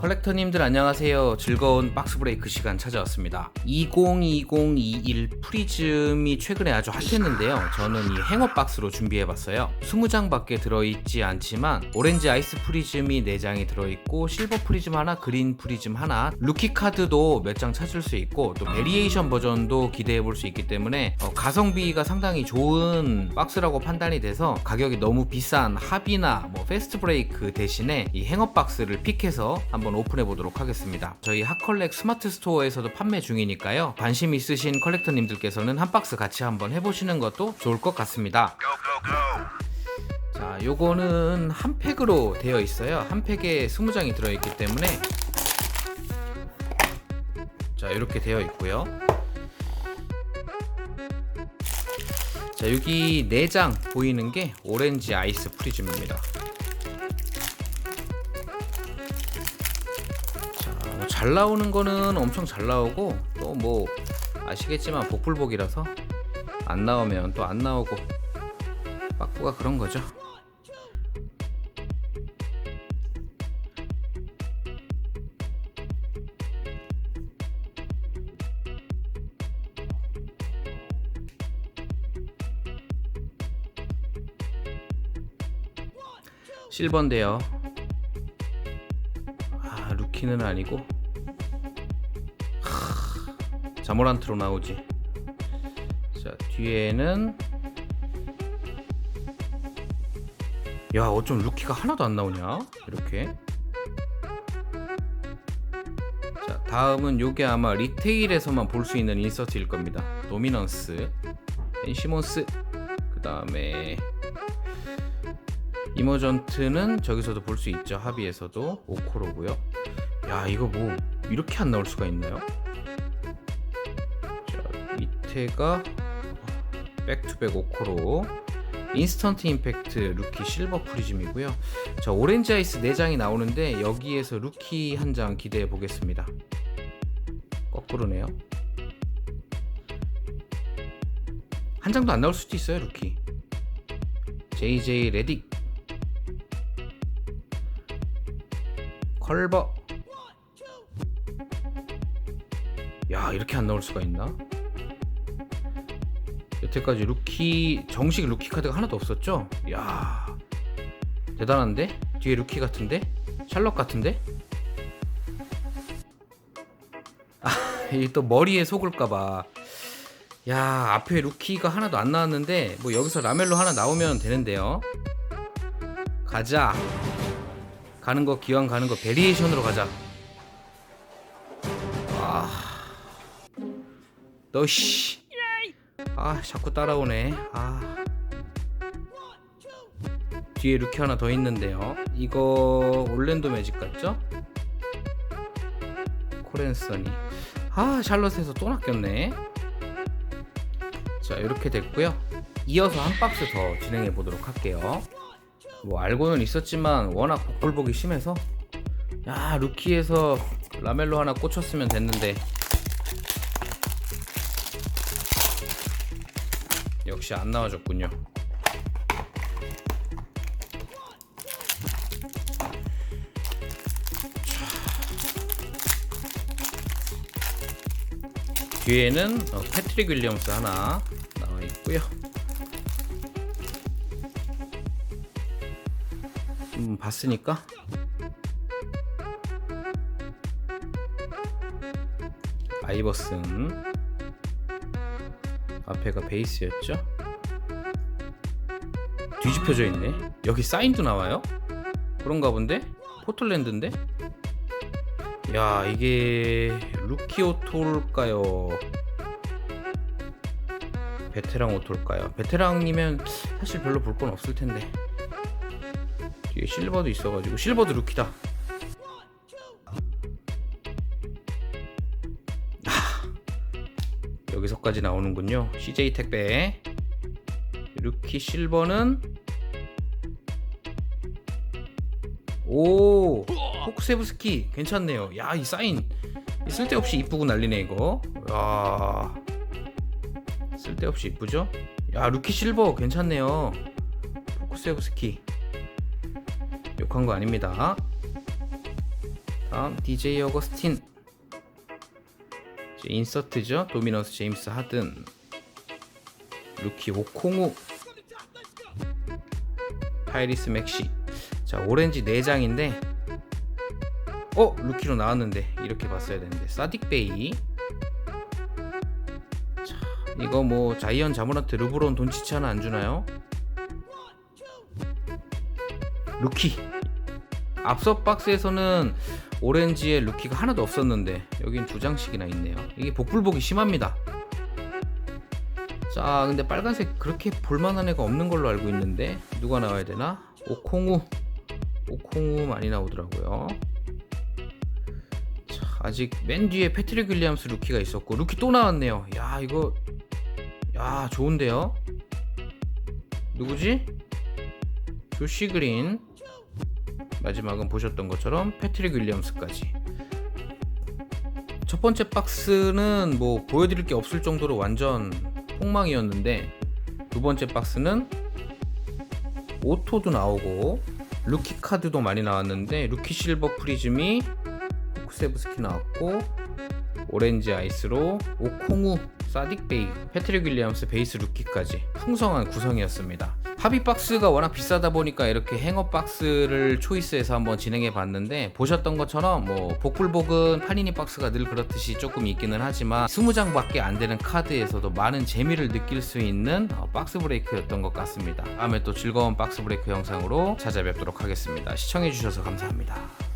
컬렉터님들 안녕하세요. 즐거운 박스 브레이크 시간 찾아왔습니다. 202021 프리즘이 최근에 아주 핫했는데요. 저는 이 행어 박스로 준비해봤어요. 20장 밖에 들어있지 않지만 오렌지 아이스 프리즘이 4장이 들어있고 실버 프리즘 하나, 그린 프리즘 하나, 루키 카드도 몇 장 찾을 수 있고 또 베리에이션 버전도 기대해볼 수 있기 때문에 어, 가성비가 상당히 좋은 박스라고 판단이 돼서 가격이 너무 비싼 합이나 뭐 패스트 브레이크 대신에 이 행어 박스를 픽해서 한번 오픈해 보도록 하겠습니다. 저희 핫컬렉 스마트 스토어에서도 판매 중이니까요. 관심 있으신 컬렉터님들께서는 한 박스 같이 한번 해보시는 것도 좋을 것 같습니다. 자, 요거는 한 팩으로 되어 있어요. 한 팩에 20장이 들어있기 때문에 자, 이렇게 되어 있고요. 자, 여기 4장 보이는 게 오렌지 아이스 프리즘입니다. 잘 나오는 거는 엄청 잘 나오고 또 뭐 아시겠지만 복불복이라서 안 나오면 또 안 나오고 빠꾸가 그런 거죠. 실버인데요. 아, 루키는 아니고 하, 자모란트로 나오지. 자, 뒤에는 야, 어쩜 루키가 하나도 안 나오냐? 이렇게. 자, 다음은 요게 아마 리테일에서만 볼 수 있는 인서트일 겁니다. 도미넌스, 앤시몬스, 그 다음에 이머전트는 저기서도 볼 수 있죠. 합의에서도 오코로고요. 야 이거 뭐 이렇게 안 나올 수가 있나요? 자 밑에가 백투백 오코로 인스턴트 임팩트 루키 실버 프리즘이고요. 자 오렌지 아이스 4장이 나오는데 여기에서 루키 한 장 기대해 보겠습니다. 거꾸로네요. 한 장도 안 나올 수도 있어요 루키. JJ 레딕 컬버 야 이렇게 안 나올 수가 있나? 여태까지 루키 정식 루키 카드가 하나도 없었죠? 야 대단한데? 뒤에 루키 같은데? 샬럿 같은데? 아, 이 또 머리에 속을까봐 야 앞에 루키가 하나도 안 나왔는데 뭐 여기서 라멜로 하나 나오면 되는데요 가자 가는 거 기왕 가는 거 베리에이션으로 가자. 아, 너 씨. 아, 자꾸 따라오네. 아. 뒤에 루키 하나 더 있는데요. 이거 올랜도 매직 같죠? 코렌서니. 아, 샬럿에서 또 낚였네. 자, 이렇게 됐고요. 이어서 한 박스 더 진행해 보도록 할게요. 뭐 알고는 있었지만 워낙 복불복이 심해서 야 루키에서 라멜로 하나 꽂혔으면 됐는데 역시 안 나와줬군요. 뒤에는 어, 패트릭 윌리엄스 하나 나와 있고요. 음, 봤으니까 아이버슨 앞에가 베이스였죠? 뒤집혀져 있네. 여기 사인도 나와요? 그런가 본데? 포틀랜드인데? 야 이게 루키 오토일까요? 베테랑 오토일까요? 베테랑이면 사실 별로 볼 건 없을 텐데. 뒤에 실버도 있어가지고 실버도 루키다. 6까지 나오는군요. CJ 택배. 루키 실버는 오 포크세브스키 괜찮네요. 야 이 사인 쓸데없이 이쁘고 난리네 이거. 와 쓸데없이 이쁘죠? 야 루키 실버 괜찮네요. 포크세브스키 욕한 거 아닙니다. 다음 DJ 어거스틴 인서트죠. 도미너스 제임스 하든. 루키 오콩우. 타이리스 맥시. 자 오렌지 4장인데. 어 루키로 나왔는데. 이렇게 봤어야 되는데. 사딕베이. 자 이거 뭐 자이언 자모란트 르브론 돈치치 하나 안 주나요? 루키. 앞서 박스에서는 오렌지에 루키가 하나도 없었는데 여긴 두 장씩이나 있네요. 이게 복불복이 심합니다. 자 근데 빨간색 그렇게 볼만한 애가 없는 걸로 알고 있는데 누가 나와야 되나? 오콩우. 오콩우 많이 나오더라고요. 자, 아직 맨 뒤에 패트릭 윌리엄스 루키가 있었고 루키 또 나왔네요. 야 이거 야 좋은데요? 누구지? 조시 그린 마지막은 보셨던 것처럼 패트릭 윌리엄스까지. 첫 번째 박스는 뭐 보여드릴 게 없을 정도로 완전 폭망이었는데 두 번째 박스는 오토도 나오고 루키 카드도 많이 나왔는데 루키 실버 프리즘이 쿠세브스키 나왔고 오렌지 아이스로 오콩우 사딕베이 패트릭 윌리엄스 베이스 루키까지 풍성한 구성이었습니다 합의 박스가 워낙 비싸다 보니까 이렇게 행어 박스를 초이스해서 한번 진행해 봤는데 보셨던 것처럼 뭐 복불복은 파니니 박스가 늘 그렇듯이 조금 있기는 하지만 20장 밖에 안 되는 카드에서도 많은 재미를 느낄 수 있는 어, 박스 브레이크였던 것 같습니다. 다음에 또 즐거운 박스 브레이크 영상으로 찾아뵙도록 하겠습니다. 시청해 주셔서 감사합니다